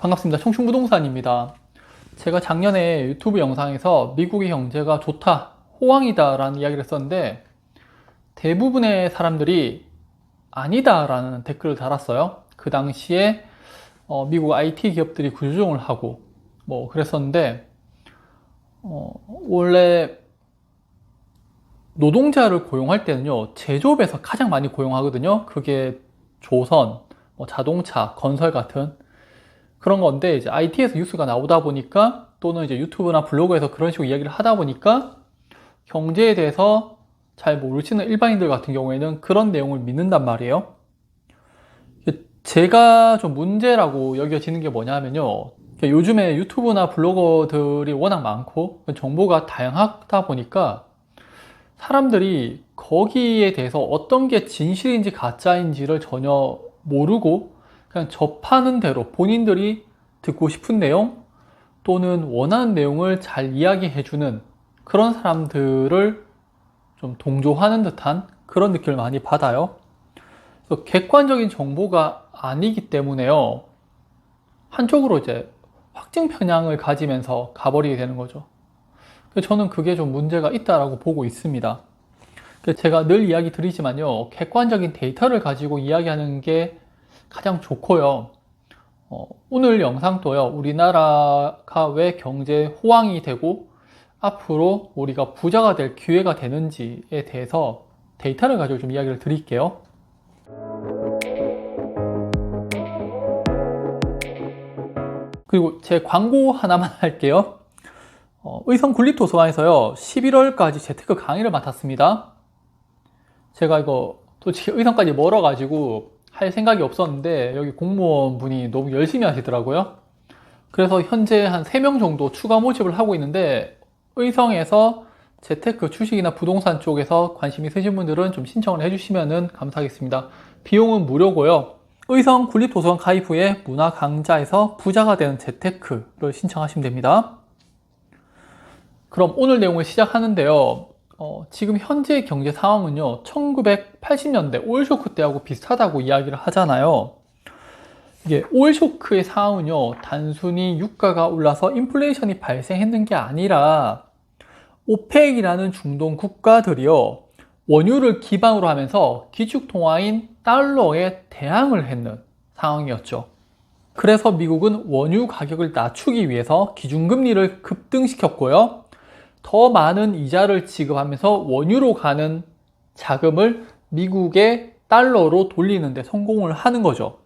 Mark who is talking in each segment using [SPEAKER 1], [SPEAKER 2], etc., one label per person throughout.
[SPEAKER 1] 반갑습니다. 청춘부동산입니다. 제가 작년에 유튜브 영상에서 미국의 경제가 좋다, 호황이다 라는 이야기를 했었는데 대부분의 사람들이 아니다 라는 댓글을 달았어요. 그 당시에 어, 미국 IT 기업들이 구조조정을 하고 뭐 그랬었는데 어, 원래 노동자를 고용할 때는요 제조업에서 가장 많이 고용하거든요. 그게 조선, 뭐 자동차, 건설 같은 그런 건데 이제 IT에서 뉴스가 나오다 보니까 또는 이제 유튜브나 블로그에서 그런 식으로 이야기를 하다 보니까 경제에 대해서 잘 모르시는 일반인들 같은 경우에는 그런 내용을 믿는단 말이에요. 제가 좀 문제라고 여겨지는 게 뭐냐면요. 요즘에 유튜브나 블로거들이 워낙 많고 정보가 다양하다 보니까 사람들이 거기에 대해서 어떤 게 진실인지 가짜인지를 전혀 모르고 그냥 접하는 대로 본인들이 듣고 싶은 내용 또는 원하는 내용을 잘 이야기해주는 그런 사람들을 좀 동조하는 듯한 그런 느낌을 많이 받아요. 그래서 객관적인 정보가 아니기 때문에요. 한쪽으로 이제 확증 편향을 가지면서 가버리게 되는 거죠. 저는 그게 좀 문제가 있다라고 보고 있습니다. 제가 늘 이야기 드리지만요. 객관적인 데이터를 가지고 이야기하는 게 가장 좋고요. 어, 오늘 영상도요, 우리나라가 왜 경제 호황이 되고 앞으로 우리가 부자가 될 기회가 되는지에 대해서 데이터를 가지고 좀 이야기를 드릴게요. 그리고 제 광고 하나만 할게요. 어, 의성 군립도서관에서요, 11월까지 재테크 강의를 맡았습니다. 제가 이거 솔직히 의성까지 멀어가지고 할 생각이 없었는데 여기 공무원 분이 너무 열심히 하시더라고요. 그래서 현재 한 3명 정도 추가 모집을 하고 있는데 의성에서 재테크 주식이나 부동산 쪽에서 관심 있으신 분들은 좀 신청을 해주시면 감사하겠습니다. 비용은 무료고요. 의성 군립도서관 가입 후에 문화 강좌에서 부자가 되는 재테크를 신청하시면 됩니다. 그럼 오늘 내용을 시작하는데요. 어, 지금 현재 경제 상황은요, 1980년대 오일 쇼크 때하고 비슷하다고 이야기를 하잖아요. 이게 오일 쇼크의 상황은요, 단순히 유가가 올라서 인플레이션이 발생했는 게 아니라 오펙이라는 중동 국가들이요, 원유를 기반으로 하면서 기축 통화인 달러에 대항을 했는 상황이었죠. 그래서 미국은 원유 가격을 낮추기 위해서 기준금리를 급등시켰고요. 더 많은 이자를 지급하면서 원유로 가는 자금을 미국의 달러로 돌리는데 성공을 하는 거죠.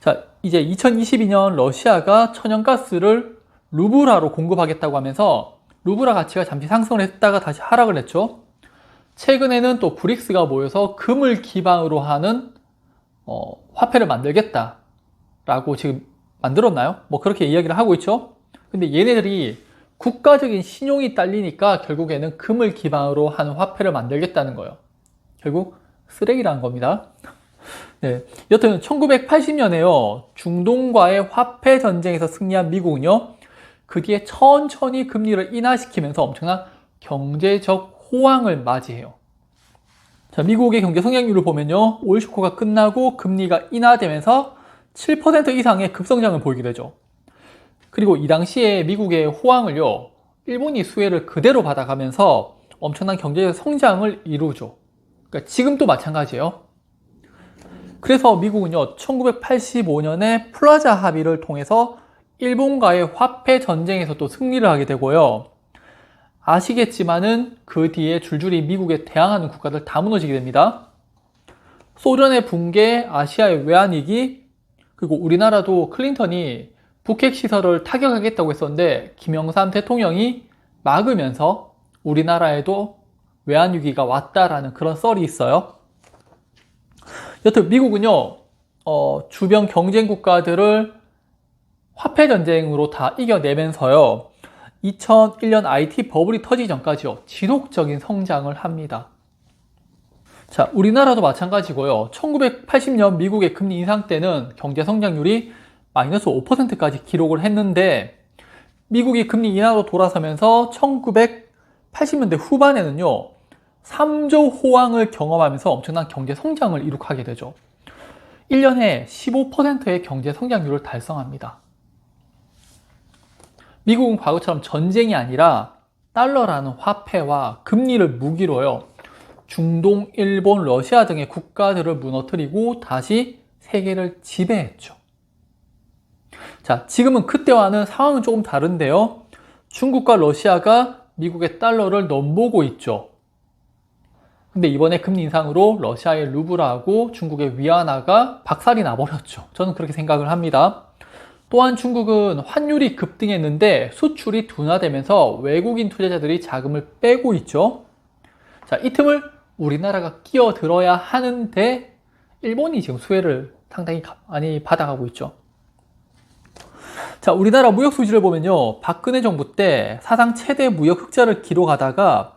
[SPEAKER 1] 자, 이제 2022년 러시아가 천연가스를 루브라로 공급하겠다고 하면서 루브라 가치가 잠시 상승을 했다가 다시 하락을 했죠. 최근에는 또 브릭스가 모여서 금을 기반으로 하는 어, 화폐를 만들겠다라고 지금 만들었나요? 뭐 그렇게 이야기를 하고 있죠. 근데 얘네들이 국가적인 신용이 딸리니까 결국에는 금을 기반으로 한 화폐를 만들겠다는 거예요. 결국 쓰레기라는 겁니다. 네. 여튼 1980년에요. 중동과의 화폐 전쟁에서 승리한 미국은요. 그 뒤에 천천히 금리를 인하시키면서 엄청난 경제적 호황을 맞이해요. 자, 미국의 경제 성장률을 보면요. 올 쇼크가 끝나고 금리가 인하되면서 7% 이상의 급성장을 보이게 되죠. 그리고 이 당시에 미국의 호황을요, 일본이 수혜를 그대로 받아가면서 엄청난 경제적 성장을 이루죠. 그러니까 지금도 마찬가지예요. 그래서 미국은요, 1985년에 플라자 합의를 통해서 일본과의 화폐 전쟁에서 또 승리를 하게 되고요. 아시겠지만은 그 뒤에 줄줄이 미국에 대항하는 국가들 다 무너지게 됩니다. 소련의 붕괴, 아시아의 외환위기, 그리고 우리나라도 클린턴이 북핵 시설을 타격하겠다고 했었는데 김영삼 대통령이 막으면서 우리나라에도 외환위기가 왔다라는 그런 썰이 있어요. 여튼 미국은요, 어, 주변 경쟁 국가들을 화폐 전쟁으로 다 이겨내면서요, 2001년 IT 버블이 터지기 전까지요, 지속적인 성장을 합니다. 자, 우리나라도 마찬가지고요. 1980년 미국의 금리 인상 때는 경제 성장률이 마이너스 5%까지 기록을 했는데 미국이 금리 인하로 돌아서면서 1980년대 후반에는요 3조 호황을 경험하면서 엄청난 경제 성장을 이룩하게 되죠. 1년에 15%의 경제 성장률을 달성합니다. 미국은 과거처럼 전쟁이 아니라 달러라는 화폐와 금리를 무기로요. 중동, 일본, 러시아 등의 국가들을 무너뜨리고 다시 세계를 지배했죠. 자, 지금은 그때와는 상황은 조금 다른데요. 중국과 러시아가 미국의 달러를 넘보고 있죠. 근데 이번에 금리 인상으로 러시아의 루블하고 중국의 위안화가 박살이 나버렸죠. 저는 그렇게 생각을 합니다. 또한 중국은 환율이 급등했는데 수출이 둔화되면서 외국인 투자자들이 자금을 빼고 있죠. 자, 이 틈을 우리나라가 끼어들어야 하는데 일본이 지금 수혜를 상당히 많이 받아가고 있죠. 자, 우리나라 무역 수지를 보면요. 박근혜 정부 때 사상 최대 무역 흑자를 기록하다가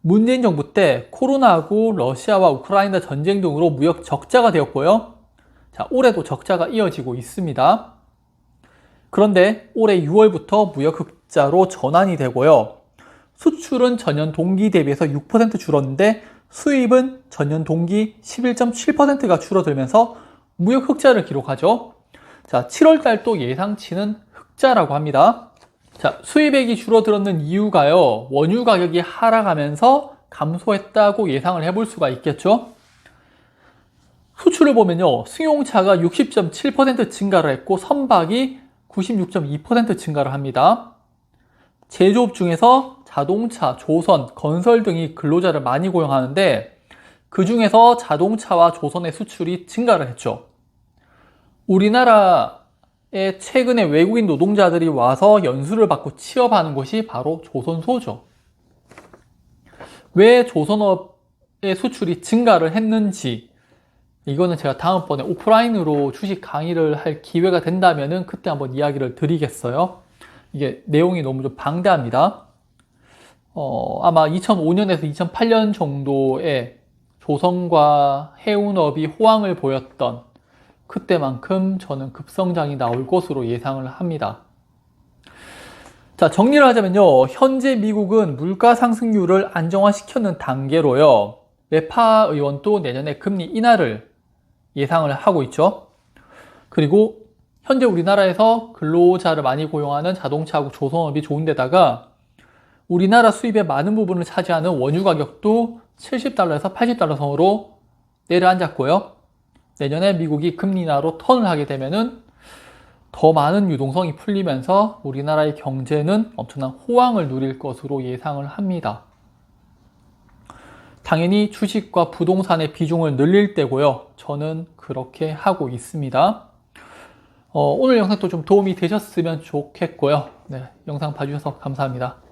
[SPEAKER 1] 문재인 정부 때 코로나하고 러시아와 우크라이나 전쟁 등으로 무역 적자가 되었고요. 자, 올해도 적자가 이어지고 있습니다. 그런데 올해 6월부터 무역 흑자로 전환이 되고요. 수출은 전년 동기 대비해서 6% 줄었는데 수입은 전년 동기 11.7%가 줄어들면서 무역 흑자를 기록하죠. 자, 7월 달도 예상치는 흑자라고 합니다. 자, 수입액이 줄어들었는 이유가요. 원유 가격이 하락하면서 감소했다고 예상을 해볼 수가 있겠죠. 수출을 보면요. 승용차가 60.7% 증가를 했고 선박이 96.2% 증가를 합니다. 제조업 중에서 자동차, 조선, 건설 등이 근로자를 많이 고용하는데 그 중에서 자동차와 조선의 수출이 증가를 했죠. 우리나라에 최근에 외국인 노동자들이 와서 연수를 받고 취업하는 곳이 바로 조선소죠. 왜 조선업의 수출이 증가를 했는지 이거는 제가 다음번에 오프라인으로 주식 강의를 할 기회가 된다면은 그때 한번 이야기를 드리겠어요. 이게 내용이 너무 좀 방대합니다. 어, 아마 2005년에서 2008년 정도에 조선과 해운업이 호황을 보였던 그때만큼 저는 급성장이 나올 것으로 예상을 합니다. 자, 정리를 하자면요. 현재 미국은 물가 상승률을 안정화시켰는 단계로요. 외파 의원도 내년에 금리 인하를 예상을 하고 있죠. 그리고 현재 우리나라에서 근로자를 많이 고용하는 자동차하고 조선업이 좋은 데다가 우리나라 수입의 많은 부분을 차지하는 원유 가격도 70달러에서 80달러 선으로 내려앉았고요. 내년에 미국이 금리 인하로 턴을 하게 되면은 더 많은 유동성이 풀리면서 우리나라의 경제는 엄청난 호황을 누릴 것으로 예상을 합니다. 당연히 주식과 부동산의 비중을 늘릴 때고요. 저는 그렇게 하고 있습니다. 어, 오늘 영상도 좀 도움이 되셨으면 좋겠고요. 네, 영상 봐주셔서 감사합니다.